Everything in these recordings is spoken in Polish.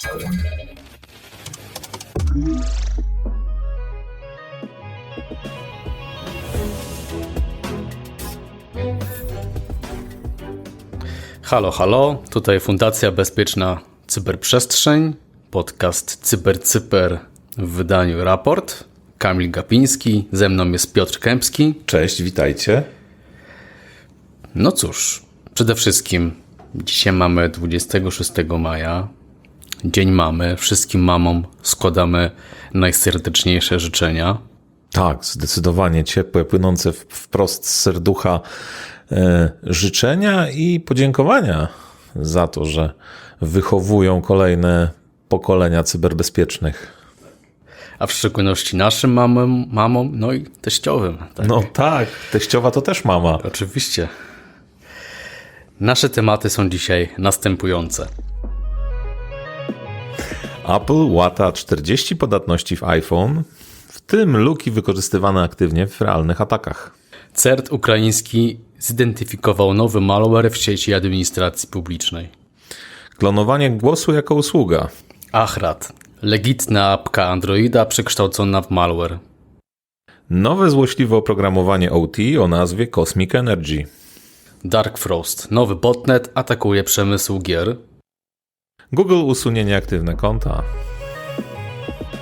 Halo, halo, tutaj Fundacja Bezpieczna Cyberprzestrzeń, podcast CyberCyper w wydaniu Raport. Kamil Gapiński, ze mną jest Piotr Kępski. Cześć, witajcie. No cóż, przede wszystkim dzisiaj mamy 26 maja, dzień mamy. Wszystkim mamom składamy najserdeczniejsze życzenia. Tak, zdecydowanie ciepłe, płynące wprost z serducha e, życzenia i podziękowania za to, że wychowują kolejne pokolenia cyberbezpiecznych. A w szczególności naszym mamom, mamom no i teściowym. Tak? No tak, teściowa to też mama. Oczywiście. Nasze tematy są dzisiaj następujące. Apple łata 40 podatności w iPhone, w tym luki wykorzystywane aktywnie w realnych atakach. CERT ukraiński zidentyfikował nowy malware w sieci administracji publicznej. Klonowanie głosu jako usługa. Achrat. Legitna apka Androida przekształcona w malware. Nowe złośliwe oprogramowanie OT o nazwie Cosmic Energy. Dark Frost. Nowy botnet atakuje przemysł gier. Google usunie nieaktywne konta.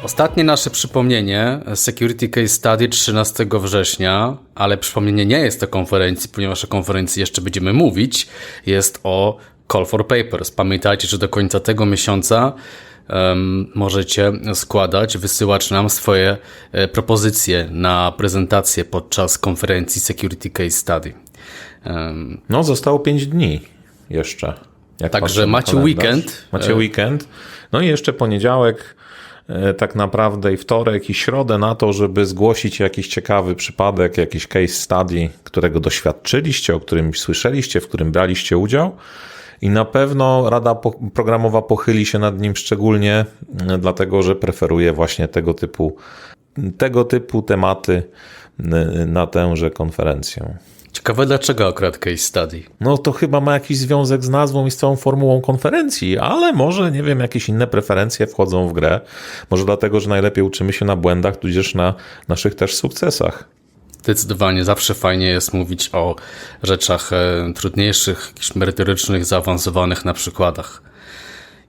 Ostatnie nasze przypomnienie, Security Case Study 13 września, ale przypomnienie nie jest o konferencji, ponieważ o konferencji jeszcze będziemy mówić, jest o Call for Papers. Pamiętajcie, że do końca tego miesiąca em, możecie składać, wysyłać nam swoje e, propozycje na prezentację podczas konferencji Security Case Study. Em, No, zostało 5 dni jeszcze. Także macie kalendarz. weekend. Macie E. weekend. No i jeszcze poniedziałek, e, tak naprawdę i wtorek, i środę na to, żeby zgłosić jakiś ciekawy przypadek, jakiś case study, którego doświadczyliście, o którym słyszeliście, w którym braliście udział. I na pewno Rada Programowa pochyli się nad nim szczególnie, e, dlatego że preferuje właśnie tego typu, tego typu tematy na tęże konferencję. Ciekawe dlaczego akurat Case Study. No to chyba ma jakiś związek z nazwą i z całą formułą konferencji, ale może, nie wiem, jakieś inne preferencje wchodzą w grę. Może dlatego, że najlepiej uczymy się na błędach, tudzież na naszych też sukcesach. Zdecydowanie zawsze fajnie jest mówić o rzeczach e, trudniejszych, jakichś merytorycznych, zaawansowanych na przykładach.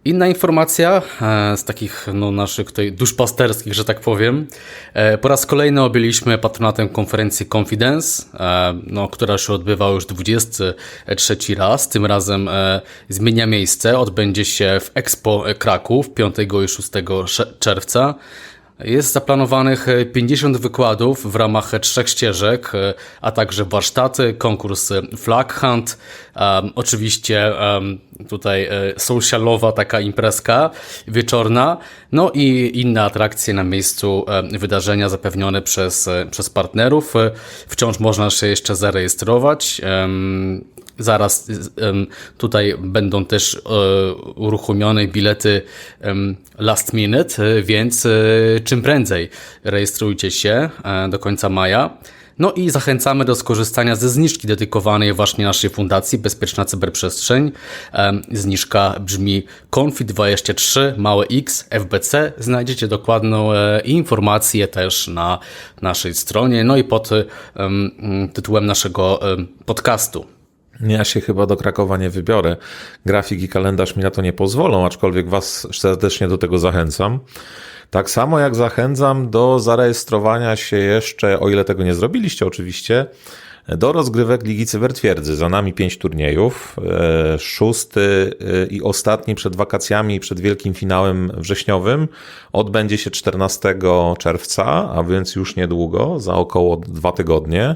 Inna informacja e, z takich no, naszych tutaj duszpasterskich, że tak powiem. E, po raz kolejny objęliśmy patronatem konferencji Confidence, e, no, która się odbywa już 23 raz. Tym razem zmienia miejsce. Odbędzie się w Expo Kraków 5 i 6 sze- czerwca. Jest zaplanowanych e, 50 wykładów w ramach e, trzech ścieżek, e, a także warsztaty, konkurs e, Flag Hunt, um, oczywiście um, tutaj e, socialowa taka imprezka wieczorna, no i inne atrakcje na miejscu e, wydarzenia zapewnione przez, e, przez partnerów. E, Wciąż można się jeszcze zarejestrować. Em, Zaraz em, tutaj będą też e, uruchomione bilety last minute, e, więc e, czym prędzej rejestrujcie się do końca maja. No i zachęcamy do skorzystania ze zniżki dedykowanej właśnie naszej fundacji Bezpieczna Cyberprzestrzeń. Zniżka brzmi CONFI23 małe X FBC. Znajdziecie dokładną informację też na naszej stronie, no i pod em, tytułem naszego podcastu. Ja się chyba do Krakowa nie wybiorę. Grafik i kalendarz mi na to nie pozwolą, aczkolwiek Was serdecznie do tego zachęcam. Tak samo jak zachęcam do zarejestrowania się jeszcze, o ile tego nie zrobiliście oczywiście, do rozgrywek Ligi Cybertwierdzy. Za nami pięć turniejów. E, Szósty e, i ostatni przed wakacjami przed wielkim finałem wrześniowym odbędzie się 14 czerwca, a więc już niedługo, za około dwa tygodnie.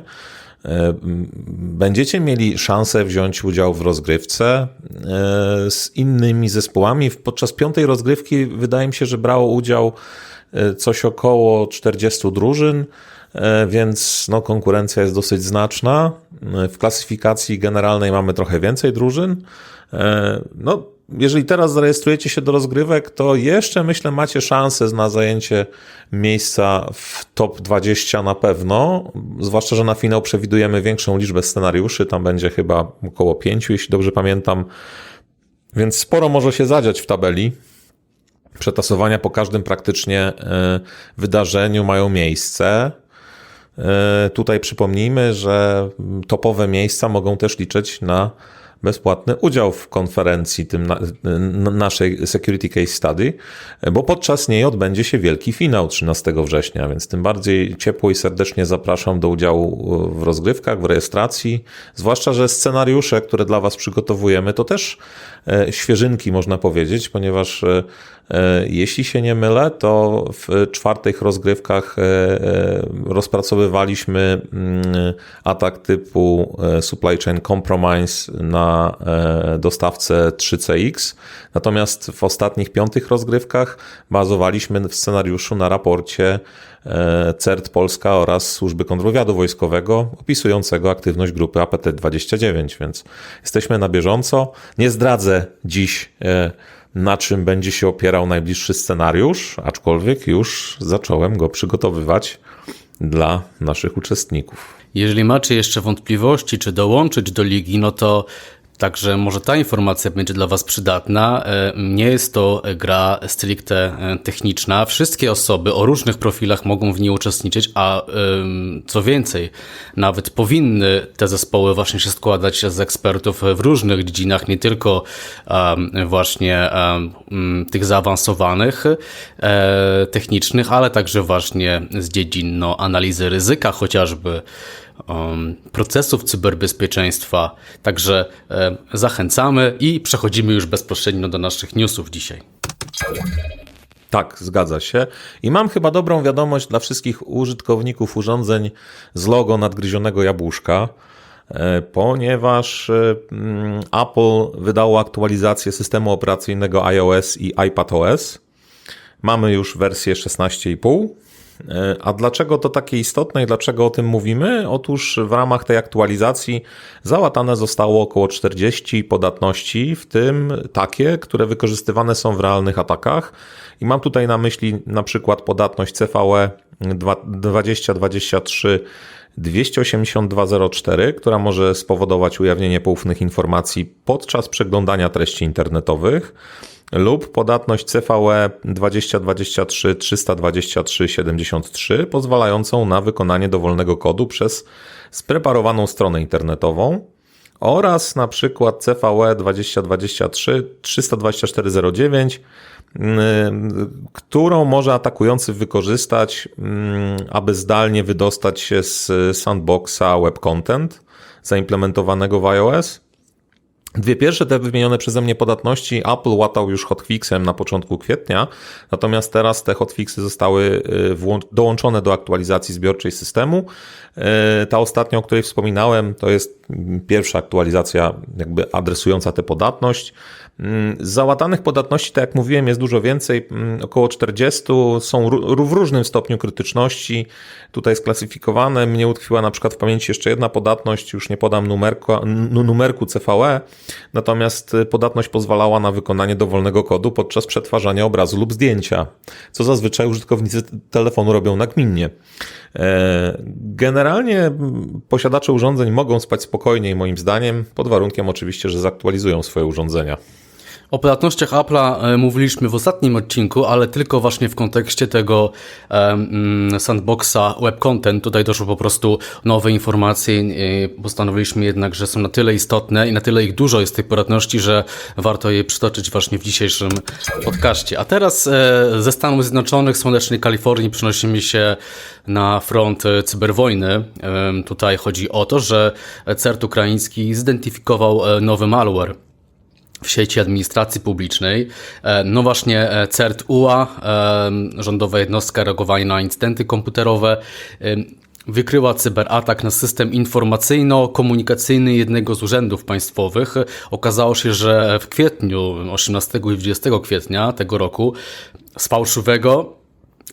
E, Będziecie mieli szansę wziąć udział w rozgrywce e, z innymi zespołami. Podczas piątej rozgrywki wydaje mi się, że brało udział e, coś około 40 drużyn, więc no, konkurencja jest dosyć znaczna. W klasyfikacji generalnej mamy trochę więcej drużyn. No, jeżeli teraz zarejestrujecie się do rozgrywek, to jeszcze myślę macie szansę na zajęcie miejsca w top 20 na pewno. Zwłaszcza, że na finał przewidujemy większą liczbę scenariuszy. Tam będzie chyba około 5, jeśli dobrze pamiętam. Więc sporo może się zadziać w tabeli. Przetasowania po każdym praktycznie e, wydarzeniu mają miejsce. E, Tutaj przypomnijmy, że topowe miejsca mogą też liczyć na bezpłatny udział w konferencji tym na, naszej Security Case Study, bo podczas niej odbędzie się wielki finał 13 września, więc tym bardziej ciepło i serdecznie zapraszam do udziału w rozgrywkach, w rejestracji, zwłaszcza, że scenariusze, które dla Was przygotowujemy, to też e, świeżynki, można powiedzieć, ponieważ e, jeśli się nie mylę, to w czwartych rozgrywkach e, e, rozpracowywaliśmy mm, atak typu e, supply chain compromise na e, dostawcę 3CX, natomiast w ostatnich piątych rozgrywkach bazowaliśmy w scenariuszu na raporcie e, CERT Polska oraz Służby Kontrwywiadu Wojskowego opisującego aktywność grupy APT-29, więc jesteśmy na bieżąco. Nie zdradzę dziś, e, na czym będzie się opierał najbliższy scenariusz, aczkolwiek już zacząłem go przygotowywać dla naszych uczestników. Jeżeli macie jeszcze wątpliwości, czy dołączyć do ligi, no to także może ta informacja będzie dla Was przydatna. E, Nie jest to gra stricte e, techniczna. Wszystkie osoby o różnych profilach mogą w niej uczestniczyć, a co więcej, nawet powinny te zespoły właśnie się składać z ekspertów w różnych dziedzinach, nie tylko właśnie tych zaawansowanych, e, technicznych, ale także właśnie z dziedzin no, analizy ryzyka chociażby, um, procesów cyberbezpieczeństwa. Także e, zachęcamy i przechodzimy już bezpośrednio do naszych newsów dzisiaj. Tak, zgadza się. I mam chyba dobrą wiadomość dla wszystkich użytkowników urządzeń z logo nadgryzionego jabłuszka, e, ponieważ e, mm, Apple wydało aktualizację systemu operacyjnego iOS i iPadOS. Mamy już wersję 16,5. E, A dlaczego to takie istotne i dlaczego o tym mówimy? Otóż w ramach tej aktualizacji załatane zostało około 40 podatności, w tym takie, które wykorzystywane są w realnych atakach. I mam tutaj na myśli na przykład podatność CVE 2023 282.04, która może spowodować ujawnienie poufnych informacji podczas przeglądania treści internetowych lub podatność CVE 2023 323 73 pozwalającą na wykonanie dowolnego kodu przez spreparowaną stronę internetową oraz na przykład CVE 2023 32409 mm, którą może atakujący wykorzystać, mm, aby zdalnie wydostać się z sandboxa web content zaimplementowanego w iOS. Dwie pierwsze te wymienione przeze mnie podatności Apple łatał już hotfixem na początku kwietnia, natomiast teraz te hotfixy zostały y, dołączone do aktualizacji zbiorczej systemu. Y, Ta ostatnia, o której wspominałem, to jest mm, pierwsza aktualizacja jakby adresująca tę podatność. Mm, Załatanych podatności, tak jak mówiłem, jest dużo więcej, mm, około 40, są w różnym stopniu krytyczności. Tutaj sklasyfikowane. Mnie utkwiła na przykład w pamięci jeszcze jedna podatność, już nie podam numerku, numerku CVE, natomiast y, podatność pozwalała na wykonanie dowolnego kodu podczas przetwarzania obrazu lub zdjęcia, co zazwyczaj użytkownicy telefonu robią nagminnie. E, Generalnie posiadacze urządzeń mogą spać spokojniej, moim zdaniem, pod warunkiem oczywiście, że zaktualizują swoje urządzenia. O podatnościach Apple'a e, mówiliśmy w ostatnim odcinku, ale tylko właśnie w kontekście tego mm, sandboxa web content. Tutaj doszło po prostu nowe informacje. e, Postanowiliśmy jednak, że są na tyle istotne i na tyle ich dużo jest tych podatności, że warto je przytoczyć właśnie w dzisiejszym podcaście. A teraz ze Stanów Zjednoczonych, słonecznej Kalifornii przenosimy się na front cyberwojny. Tutaj chodzi o to, że CERT ukraiński zidentyfikował nowy malware w sieci administracji publicznej. E, No właśnie e, CERT UA, e, rządowa jednostka reagowania na incydenty komputerowe, wykryła cyberatak na system informacyjno-komunikacyjny jednego z urzędów państwowych. Okazało się, że w kwietniu, 18 i 20 kwietnia tego roku, z fałszywego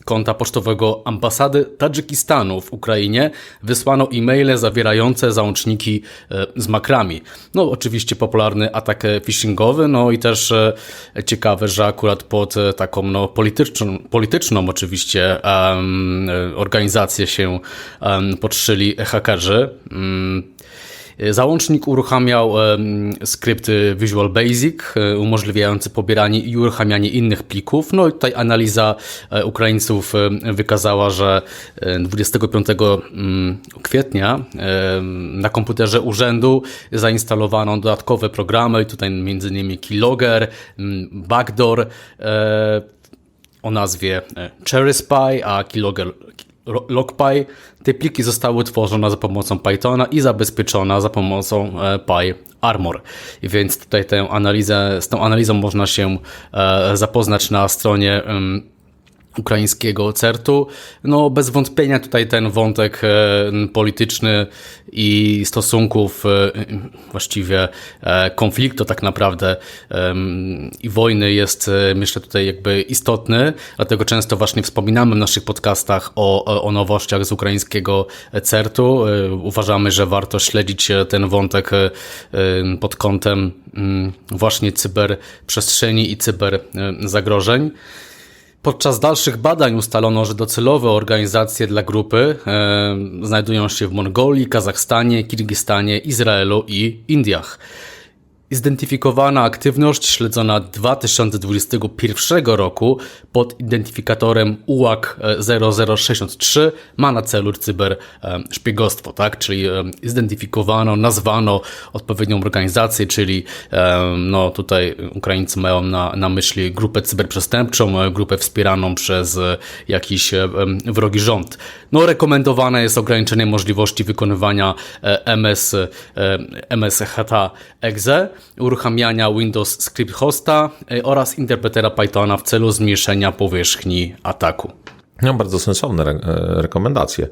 konta pocztowego ambasady Tadżykistanu w Ukrainie wysłano e-maile zawierające załączniki e, z makrami. No oczywiście popularny atak e, phishingowy, no i też e, ciekawe, że akurat pod taką no, polityczną, polityczną oczywiście e, organizację się em, podszyli hakerzy. E, Załącznik uruchamiał em, skrypt e, Visual Basic, e, umożliwiający pobieranie i uruchamianie innych plików. No i tutaj analiza e, Ukraińców e, wykazała, że e, 25 mm, kwietnia e, na komputerze urzędu zainstalowano dodatkowe programy, tutaj innymi Keylogger, mm, Backdoor, e, o nazwie e, Cherry Spy, a Keylogger LogPy. Te pliki zostały utworzone za pomocą Pythona i zabezpieczone za pomocą e, PyArmor. Więc tutaj tę analizę, z tą analizą można się e, zapoznać na stronie ukraińskiego CERT-u. No bez wątpienia tutaj ten wątek e, polityczny i stosunków, e, właściwie e, konfliktu tak naprawdę i wojny jest myślę tutaj jakby istotny, dlatego często właśnie wspominamy w naszych podcastach o, o, nowościach z ukraińskiego CERT-u. Uważamy, że warto śledzić ten wątek pod kątem właśnie cyberprzestrzeni i cyberzagrożeń. Podczas dalszych badań ustalono, że docelowe organizacje dla grupy e, znajdują się w Mongolii, Kazachstanie, Kirgistanie, Izraelu i Indiach. Zidentyfikowana aktywność śledzona 2021 roku pod identyfikatorem UAK 0063 ma na celu cyberszpiegostwo, tak? Czyli e, zidentyfikowano, nazwano odpowiednią organizację, czyli e, no tutaj Ukraińcy mają na, na myśli grupę cyberprzestępczą, e, grupę wspieraną przez e, jakiś e, wrogi rząd. No rekomendowane jest ograniczenie możliwości wykonywania e, MS, e, MSHT exe, uruchamiania Windows Script Hosta e, oraz interpretera Pythona w celu zmniejszenia powierzchni ataku. No, bardzo sensowne re- e, rekomendacje,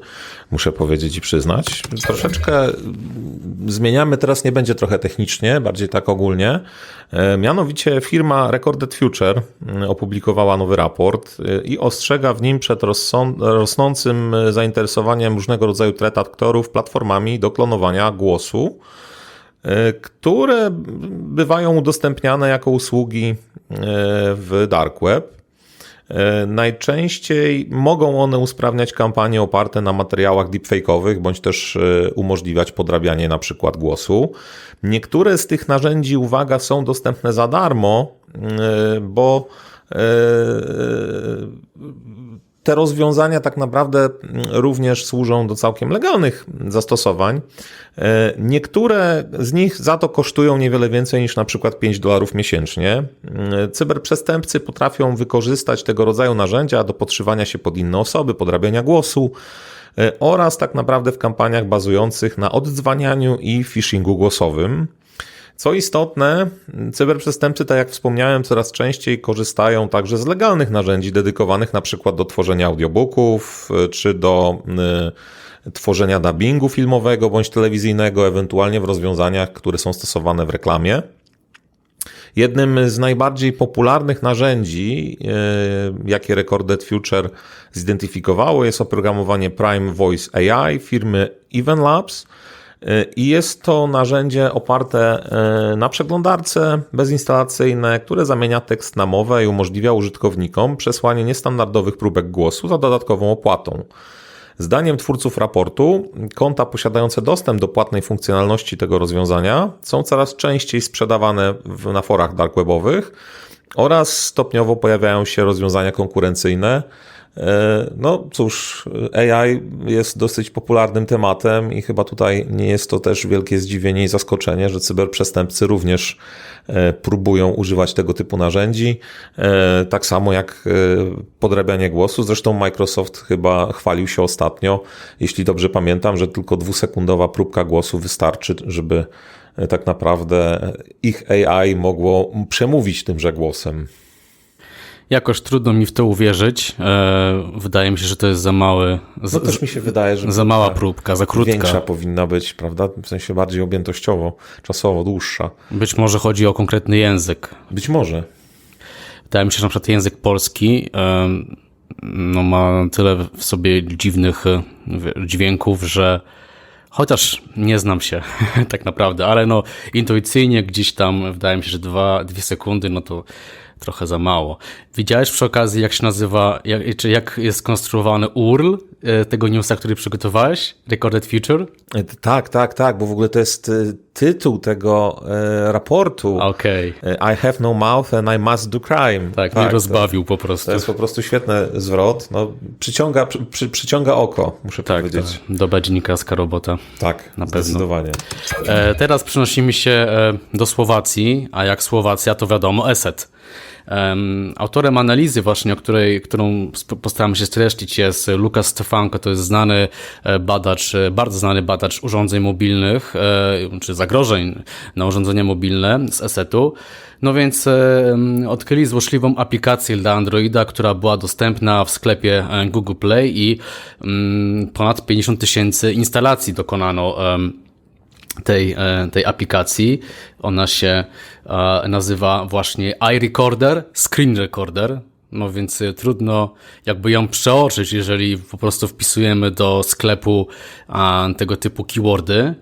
muszę powiedzieć i przyznać. Troszeczkę zmieniamy, teraz nie będzie trochę technicznie, bardziej tak ogólnie. E, Mianowicie firma Recorded Future mm, opublikowała nowy raport i ostrzega w nim przed rosnącym zainteresowaniem różnego rodzaju threat aktorów platformami do klonowania głosu które bywają udostępniane jako usługi e, w dark web. E, Najczęściej mogą one usprawniać kampanie oparte na materiałach deepfake'owych, bądź też e, umożliwiać podrabianie na przykład głosu. Niektóre z tych narzędzi, uwaga, są dostępne za darmo, e, bo e, te rozwiązania tak naprawdę mm, również służą do całkiem legalnych zastosowań. E, Niektóre z nich za to kosztują niewiele więcej niż na przykład 5 dolarów miesięcznie. E, Cyberprzestępcy potrafią wykorzystać tego rodzaju narzędzia do podszywania się pod inne osoby, podrabiania głosu e, oraz tak naprawdę w kampaniach bazujących na oddzwanianiu i phishingu głosowym. Co istotne, cyberprzestępcy, tak jak wspomniałem, coraz częściej korzystają także z legalnych narzędzi dedykowanych na przykład do tworzenia audiobooków y, czy do y, tworzenia dubbingu filmowego bądź telewizyjnego, ewentualnie w rozwiązaniach, które są stosowane w reklamie. Jednym z najbardziej popularnych narzędzi, e, jakie Recorded Future zidentyfikowało, jest oprogramowanie Prime Voice AI firmy Even Labs. I jest to narzędzie oparte e, na przeglądarce bezinstalacyjnej, które zamienia tekst na mowę i umożliwia użytkownikom przesłanie niestandardowych próbek głosu za dodatkową opłatą. Zdaniem twórców raportu, konta posiadające dostęp do płatnej funkcjonalności tego rozwiązania są coraz częściej sprzedawane na forach dark webowych oraz stopniowo pojawiają się rozwiązania konkurencyjne. E, No cóż, AI jest dosyć popularnym tematem i chyba tutaj nie jest to też wielkie zdziwienie i zaskoczenie, że cyberprzestępcy również e, próbują używać tego typu narzędzi. E, Tak samo jak podrabianie głosu. Zresztą Microsoft chyba chwalił się ostatnio, jeśli dobrze pamiętam, że tylko dwusekundowa próbka głosu wystarczy, żeby tak naprawdę ich AI mogło przemówić tymże głosem. Jakoś trudno mi w to uwierzyć. E, wydaje mi się, że to jest za mały, z, No też mi się wydaje, że za mała próbka, za krótka. większa powinna być, prawda? W sensie bardziej objętościowo, czasowo dłuższa. Być może chodzi o konkretny język. Być może. Wydaje mi się, że na przykład język polski no, ma tyle w sobie dziwnych e, dźwięków, że chociaż nie znam się tak naprawdę, ale no intuicyjnie gdzieś tam wydaje mi się, że dwa, dwie sekundy, no to trochę za mało. Widziałeś przy okazji, jak się nazywa, jak, czy jak jest skonstruowany URL e, tego newsa, który przygotowałeś? Recorded Future? E, Tak, tak, tak, bo w ogóle to jest e, tytuł tego raportu. Okej. E, I have no mouth and I must do crime. Tak, mnie to- rozbawił po prostu. To jest po prostu świetny zwrot. No, przyciąga, przy, przy, przyciąga oko, muszę tak, powiedzieć. to dobra dziennikarska robota. Tak, Na pewno. zdecydowanie. Teraz przenosimy się do Słowacji, a jak Słowacja, to wiadomo ESET. Em, autorem analizy właśnie, o której, którą postaram się streścić jest Lukas Stefanko, to jest znany e, badacz, e, bardzo znany badacz urządzeń mobilnych, e, czy zagrożeń na urządzenia mobilne z ESET-u. No więc odkryli złośliwą aplikację dla Androida, która była dostępna w sklepie Google Play i mm, ponad 50 tysięcy instalacji dokonano tej, e, tej aplikacji. Ona się e, nazywa właśnie iRecorder, Screen Recorder. No więc e, trudno jakby ją przeoczyć, jeżeli po prostu wpisujemy do sklepu tego typu keywordy.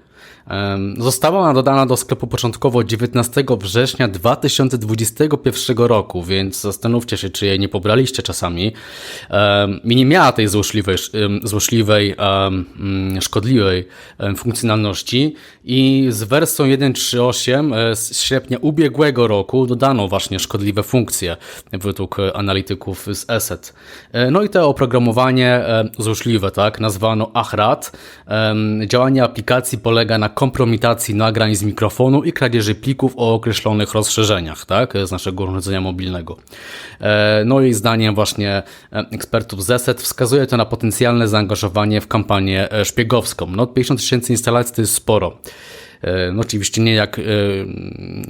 Została ona dodana do sklepu początkowo 19 września 2021 roku, więc zastanówcie się, czy jej nie pobraliście czasami. I nie miała tej złośliwej, złośliwej mm, szkodliwej funkcjonalności i z wersją 1.3.8 e, z sierpnia ubiegłego roku dodano właśnie szkodliwe funkcje według analityków z ESET. E, No i to oprogramowanie złośliwe, tak, nazwano AHRAT. Działanie aplikacji polega na kompromitacji nagrań z mikrofonu i kradzieży plików o określonych rozszerzeniach, tak, z naszego urządzenia mobilnego. E, No i zdaniem właśnie e, ekspertów z ESET wskazuje to na potencjalne zaangażowanie w kampanię e, szpiegowską. No 50 tysięcy instalacji to jest sporo. No oczywiście nie jak e,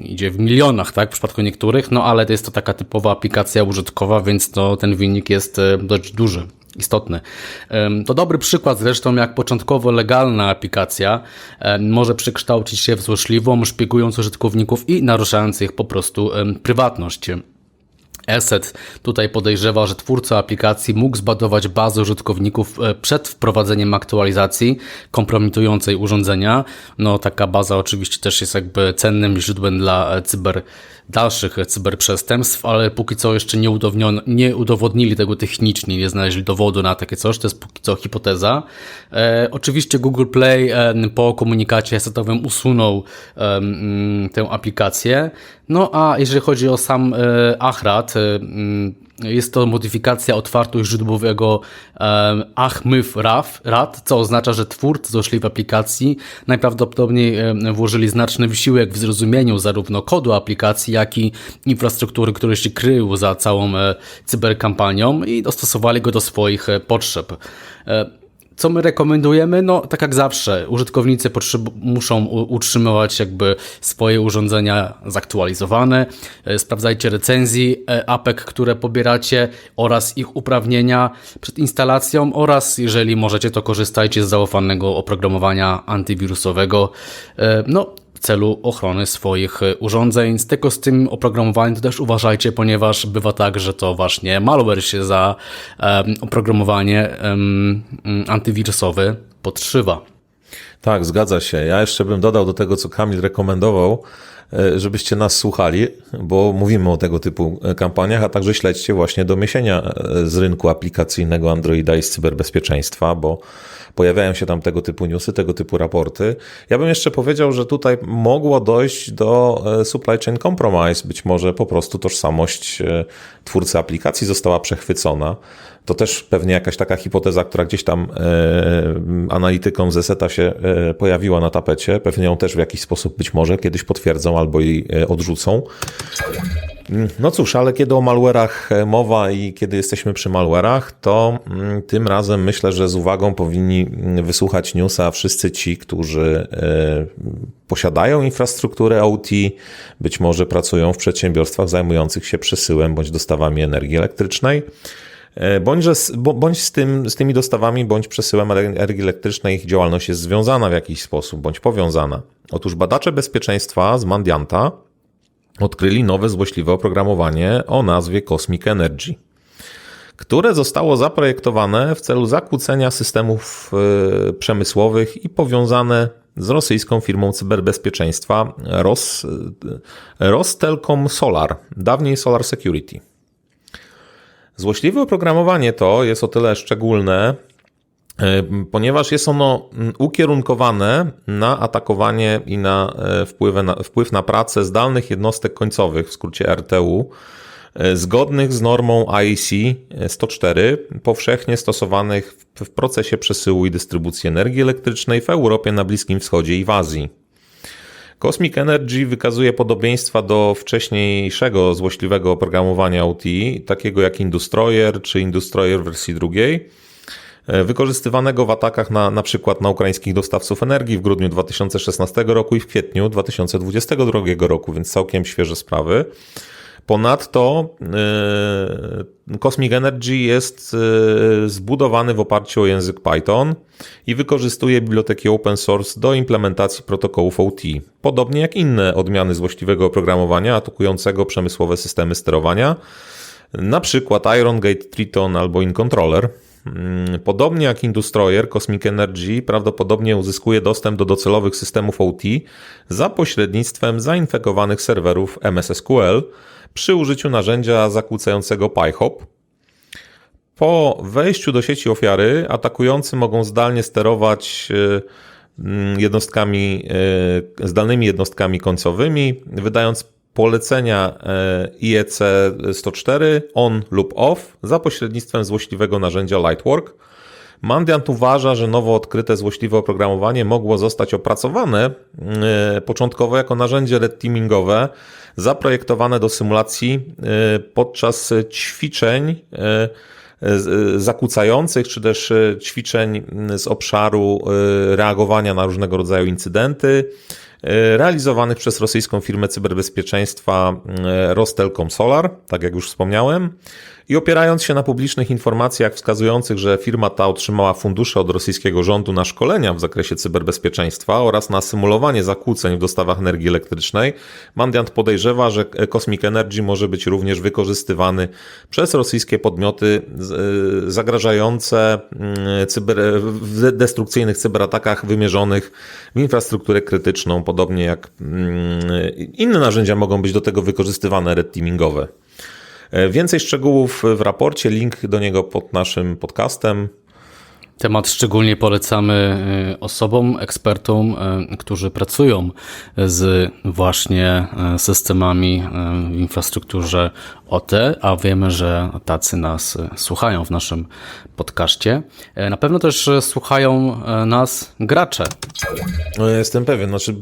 idzie w milionach, tak, w przypadku niektórych, no ale to jest to taka typowa aplikacja użytkowa, więc to ten wynik jest dość duży. Istotny. To dobry przykład zresztą, jak początkowo legalna aplikacja może przekształcić się w złośliwą, szpiegując użytkowników i naruszając ich po prostu prywatność. ESET tutaj podejrzewa, że twórca aplikacji mógł zbadować bazę użytkowników e, przed wprowadzeniem aktualizacji kompromitującej urządzenia. No taka baza oczywiście też jest jakby cennym źródłem dla e, cyber, dalszych e, cyberprzestępstw, ale póki co jeszcze nie, nie udowodnili tego technicznie, nie znaleźli dowodu na takie coś, to jest póki co hipoteza. E, oczywiście Google Play e, po komunikacie esetowym usunął e, mm, tę aplikację. No a jeżeli chodzi o sam e, Achrat, jest to modyfikacja otwartu źródłowego e, Achmyf RAT, co oznacza, że twórcy złośliwej aplikacji najprawdopodobniej e, włożyli znaczny wysiłek w zrozumieniu zarówno kodu aplikacji, jak i infrastruktury, który się krył za całą e, cyberkampanią i dostosowali go do swoich e, potrzeb. Co my rekomendujemy? No, tak jak zawsze, użytkownicy muszą utrzymywać jakby swoje urządzenia zaktualizowane. E, Sprawdzajcie recenzji e, apek, które pobieracie oraz ich uprawnienia przed instalacją oraz jeżeli możecie, to korzystajcie z zaufanego oprogramowania antywirusowego. E, No, w celu ochrony swoich e, urządzeń. Z tego z tym oprogramowaniem to też uważajcie, ponieważ bywa tak, że to właśnie malware się za em, oprogramowanie em, mm, antywirusowy podszywa. Tak, zgadza się. Ja jeszcze bym dodał do tego, co Kamil rekomendował, e, żebyście nas słuchali, bo mówimy o tego typu e, kampaniach, a także śledźcie właśnie doniesienia z rynku aplikacyjnego Androida i z cyberbezpieczeństwa, bo pojawiają się tam tego typu newsy, tego typu raporty. Ja bym jeszcze powiedział, że tutaj mogło dojść do e, supply chain compromise. Być może po prostu tożsamość e, twórcy aplikacji została przechwycona. To też pewnie jakaś taka hipoteza, która gdzieś tam e, analitykom z Eseta się pojawiła na tapecie. Pewnie ją też w jakiś sposób być może kiedyś potwierdzą albo jej odrzucą. No cóż, ale kiedy o malware'ach e, mowa i kiedy jesteśmy przy malware'ach, to mm, tym razem myślę, że z uwagą powinni mm, wysłuchać newsa wszyscy ci, którzy e, posiadają infrastrukturę OT, być może pracują w przedsiębiorstwach zajmujących się przesyłem bądź dostawami energii elektrycznej. E, Bądź, że bądź z, tym, z tymi dostawami, bądź przesyłem energii elektrycznej ich działalność jest związana w jakiś sposób, bądź powiązana. Otóż badacze bezpieczeństwa z Mandianta odkryli nowe złośliwe oprogramowanie o nazwie Cosmic Energy, które zostało zaprojektowane w celu zakłócenia systemów e, przemysłowych i powiązane z rosyjską firmą cyberbezpieczeństwa Ros, Rostelcom Solar, dawniej Solar Security. Złośliwe oprogramowanie to jest o tyle szczególne, e, ponieważ jest ono mm, ukierunkowane na atakowanie i na, e, wpływ na wpływ na pracę zdalnych jednostek końcowych, w skrócie RTU, e, zgodnych z normą IEC 104, powszechnie stosowanych w- procesie przesyłu i dystrybucji energii elektrycznej w Europie, na Bliskim Wschodzie i w Azji. Cosmic Energy wykazuje podobieństwa do wcześniejszego złośliwego oprogramowania OT, takiego jak Industroyer czy Industroyer wersji drugiej, e, wykorzystywanego w atakach na, na przykład na ukraińskich dostawców energii w grudniu 2016 roku i w kwietniu 2022 roku, więc całkiem świeże sprawy. Ponadto e, Cosmic Energy jest e, zbudowany w oparciu o język Python i wykorzystuje biblioteki open source do implementacji protokołów OT, podobnie jak inne odmiany złośliwego oprogramowania atakującego przemysłowe systemy sterowania, na przykład Iron Gate Triton albo InController. Mm, Podobnie jak Industroyer, Cosmic Energy prawdopodobnie uzyskuje dostęp do docelowych systemów OT za pośrednictwem zainfekowanych serwerów MS SQL przy użyciu narzędzia zakłócającego PyHop. Po wejściu do sieci ofiary atakujący mogą zdalnie sterować e, mm, jednostkami, e, zdalnymi jednostkami końcowymi, wydając polecenia e, IEC 104 on lub off za pośrednictwem złośliwego narzędzia Lightwork. Mandiant uważa, że nowo odkryte złośliwe oprogramowanie mogło zostać opracowane e, początkowo jako narzędzie red teamingowe zaprojektowane do symulacji e, podczas ćwiczeń zakłócających, czy też ćwiczeń z obszaru reagowania na różnego rodzaju incydenty, realizowanych przez rosyjską firmę cyberbezpieczeństwa e, Rostelcom Solar, tak jak już wspomniałem. I opierając się na publicznych informacjach wskazujących, że firma ta otrzymała fundusze od rosyjskiego rządu na szkolenia w zakresie cyberbezpieczeństwa oraz na symulowanie zakłóceń w dostawach energii elektrycznej, Mandiant podejrzewa, że Cosmic Energy może być również wykorzystywany przez rosyjskie podmioty y, zagrażające mm, cyber, w destrukcyjnych cyberatakach wymierzonych w infrastrukturę krytyczną, podobnie jak mm, inne narzędzia mogą być do tego wykorzystywane red teamingowe. E, Więcej szczegółów w raporcie, link do niego pod naszym podcastem. Temat szczególnie polecamy e, osobom, ekspertom, e, którzy pracują z właśnie systemami w infrastrukturze OT, a wiemy, że tacy nas słuchają w naszym podcaście. Na pewno też słuchają nas gracze. No, Jestem pewien. Znaczy,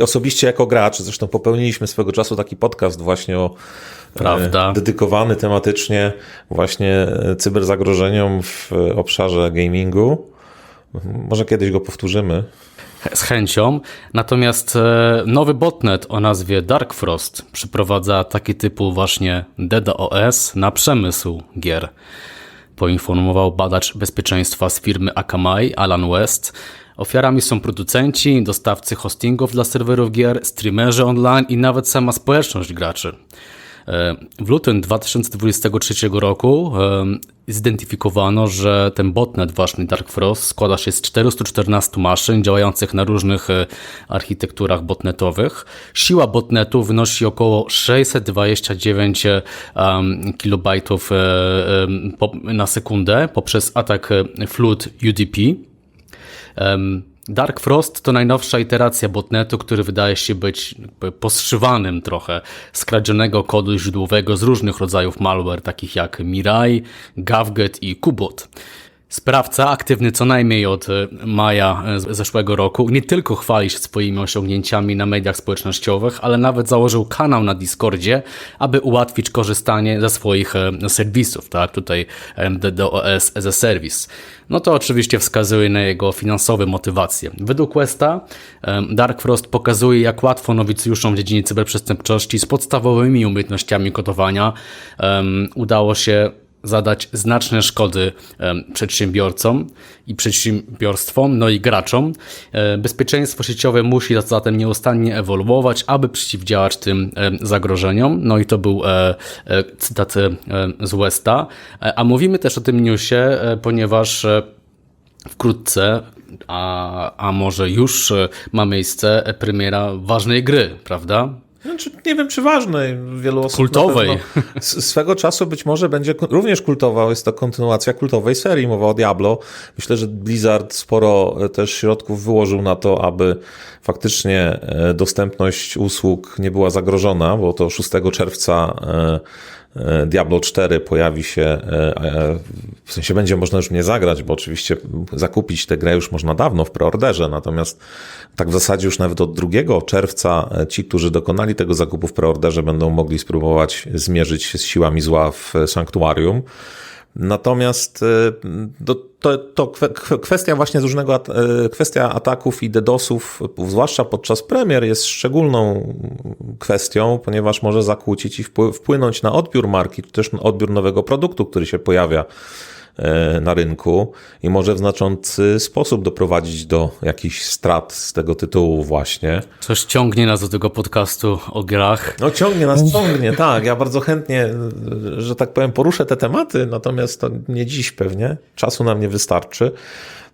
osobiście jako gracz, zresztą popełniliśmy swego czasu taki podcast właśnie o Prawda. e, dedykowany tematycznie właśnie e, cyberzagrożeniom w e, obszarze gamingu. Może kiedyś go powtórzymy. z chęcią. Natomiast nowy botnet o nazwie Dark Frost przyprowadza taki typu właśnie DDoS na przemysł gier. Poinformował badacz bezpieczeństwa z firmy Akamai, Alan West. Ofiarami są producenci, dostawcy hostingów dla serwerów gier, streamerzy online i nawet sama społeczność graczy. E, W lutym 2023 roku e, zidentyfikowano, że ten botnet właśnie Dark Frost składa się z 414 maszyn działających na różnych e, architekturach botnetowych. Siła botnetu wynosi około 629 em, kilobajtów e, em, po- na sekundę poprzez atak Flood UDP. Dark Frost to najnowsza iteracja botnetu, który wydaje się być jakby poszywanym trochę z kradzionego kodu źródłowego z różnych rodzajów malware, takich jak Mirai, Gavget i Kubot. Sprawca, aktywny co najmniej od e, maja e, zeszłego roku, nie tylko chwali się swoimi osiągnięciami na mediach społecznościowych, ale nawet założył kanał na Discordzie, aby ułatwić korzystanie ze swoich e, serwisów, tak? Tutaj DDoS as a Service. No to oczywiście wskazuje na jego finansowe motywacje. Według Questa Dark Frost pokazuje, jak łatwo nowicjuszom w dziedzinie cyberprzestępczości z podstawowymi umiejętnościami kodowania em, udało się zadać znaczne szkody przedsiębiorcom i przedsiębiorstwom, no i graczom. E, Bezpieczeństwo sieciowe musi zatem nieustannie ewoluować, aby przeciwdziałać tym zagrożeniom. No i to był e, e, cytat z Westa. A mówimy też o tym newsie, ponieważ wkrótce a, a może już ma miejsce premiera ważnej gry, prawda? Znaczy, nie wiem, czy ważnej. Wielu osób Kultowej. swego czasu być może będzie również kultowa. Jest to kontynuacja kultowej serii. Mowa o Diablo. Myślę, że Blizzard sporo e, też środków wyłożył na to, aby faktycznie e, dostępność usług nie była zagrożona, bo to 6 czerwca e, Diablo 4 pojawi się, e, e, w sensie będzie można już nie zagrać, bo oczywiście zakupić tę grę już można dawno w preorderze, natomiast tak w zasadzie już nawet od 2 czerwca e, ci, którzy dokonali tego zakupu w preorderze będą mogli spróbować zmierzyć się z siłami zła w sanktuarium. Natomiast e, to, to, to kwe- kwe- kwestia właśnie różnego, at- e, kwestia ataków i DDoSów, zwłaszcza podczas premier, jest szczególną kwestią, ponieważ może zakłócić i wpły- wpłynąć na odbiór marki, czy też na odbiór nowego produktu, który się pojawia na rynku i może w znaczący sposób doprowadzić do jakichś strat z tego tytułu właśnie. Coś ciągnie nas do tego podcastu o grach. No ciągnie nas, ciągnie, tak. Ja bardzo chętnie, że tak powiem, poruszę te tematy, natomiast to nie dziś pewnie. Czasu nam nie wystarczy.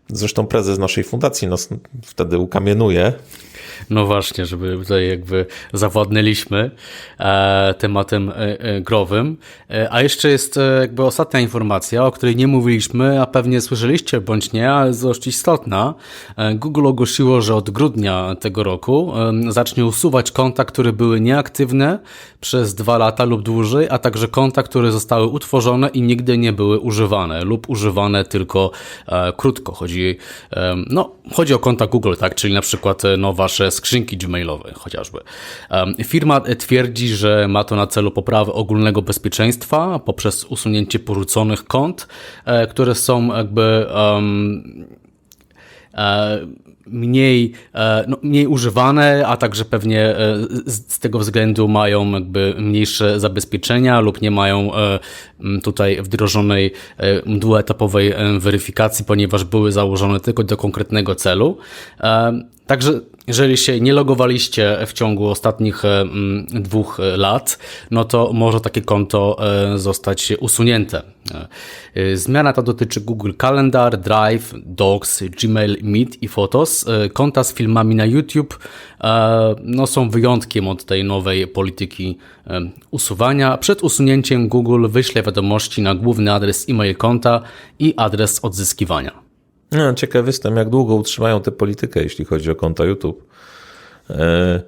Zresztą prezes naszej fundacji nas wtedy ukamienuje. No właśnie, żeby tutaj jakby zawładnęliśmy e, tematem e, e, growym. A jeszcze jest jakby ostatnia informacja, o której nie mówiliśmy, a pewnie słyszeliście bądź nie, ale jest dość istotna. Google ogłosiło, że od grudnia tego roku zacznie usuwać konta, które były nieaktywne przez dwa lata lub dłużej, a także konta, które zostały utworzone i nigdy nie były używane lub używane tylko krótko. Chodzi, no, chodzi o konta Google, tak, czyli na przykład no, wasze skrzynki gmailowe chociażby. Firma twierdzi, że ma to na celu poprawę ogólnego bezpieczeństwa poprzez usunięcie porzuconych kont, e, które są jakby e, mniej, e, no, mniej używane, a także pewnie z, tego względu mają jakby mniejsze zabezpieczenia lub nie mają tutaj wdrożonej dwuetapowej weryfikacji, ponieważ były założone tylko do konkretnego celu. Także jeżeli się nie logowaliście w ciągu ostatnich e, dwóch e, lat, no to może takie konto e, zostać usunięte. Zmiana ta dotyczy Google Calendar, Drive, Docs, Gmail, Meet i Photos. Konta z filmami na YouTube no, są wyjątkiem od tej nowej polityki usuwania. Przed usunięciem Google wyśle wiadomości na główny adres e-mail konta i adres odzyskiwania. No, ciekaw jestem, jak długo utrzymają tę politykę, jeśli chodzi o konta YouTube. E,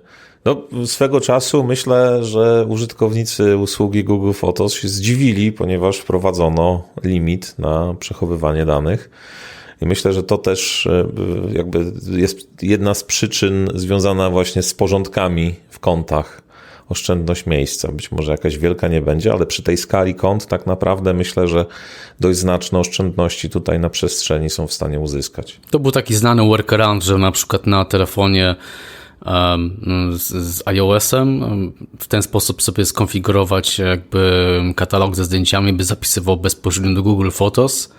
No, swego czasu myślę, że użytkownicy usługi Google Photos się zdziwili, ponieważ wprowadzono limit na przechowywanie danych. I myślę, że to też e, jakby jest jedna z przyczyn związana właśnie z porządkami w kontach. Oszczędność miejsca. Być może jakaś wielka nie będzie, ale przy tej skali kont tak naprawdę myślę, że dość znaczne oszczędności tutaj na przestrzeni są w stanie uzyskać. To był taki znany workaround, że na przykład na telefonie z, z iOS-em em, w ten sposób sobie skonfigurować jakby katalog ze zdjęciami, by zapisywał bezpośrednio do Google Photos,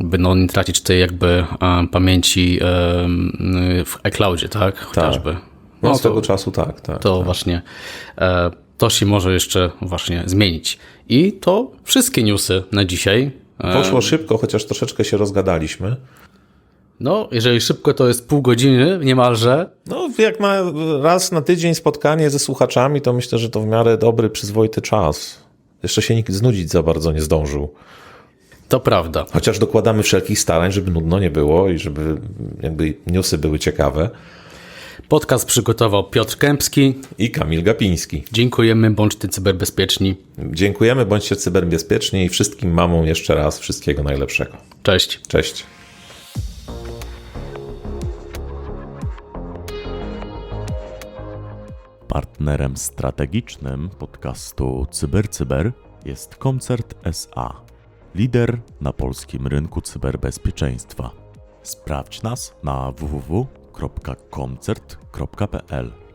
by no nie tracić tej jakby pamięci w iCloudzie, tak? Chociażby. No, No swego to, czasu tak, tak. to właśnie e, to się może jeszcze właśnie zmienić. I to wszystkie newsy na dzisiaj. E, Poszło szybko, chociaż troszeczkę się rozgadaliśmy. No, jeżeli szybko, to jest pół godziny niemalże. No, jak na raz na tydzień spotkanie ze słuchaczami, to myślę, że to w miarę dobry, przyzwoity czas. Jeszcze się nikt znudzić za bardzo nie zdążył. To prawda. Chociaż dokładamy wszelkich starań, żeby nudno nie było i żeby jakby newsy były ciekawe. Podcast przygotował Piotr Kępski. I Kamil Gapiński. Dziękujemy, bądźcie cyberbezpieczni. Dziękujemy, bądźcie cyberbezpieczni i wszystkim mamom jeszcze raz wszystkiego najlepszego. Cześć. Cześć. Partnerem strategicznym podcastu CyberCyber jest Koncert SA, lider na polskim rynku cyberbezpieczeństwa. Sprawdź nas na www.koncert.pl.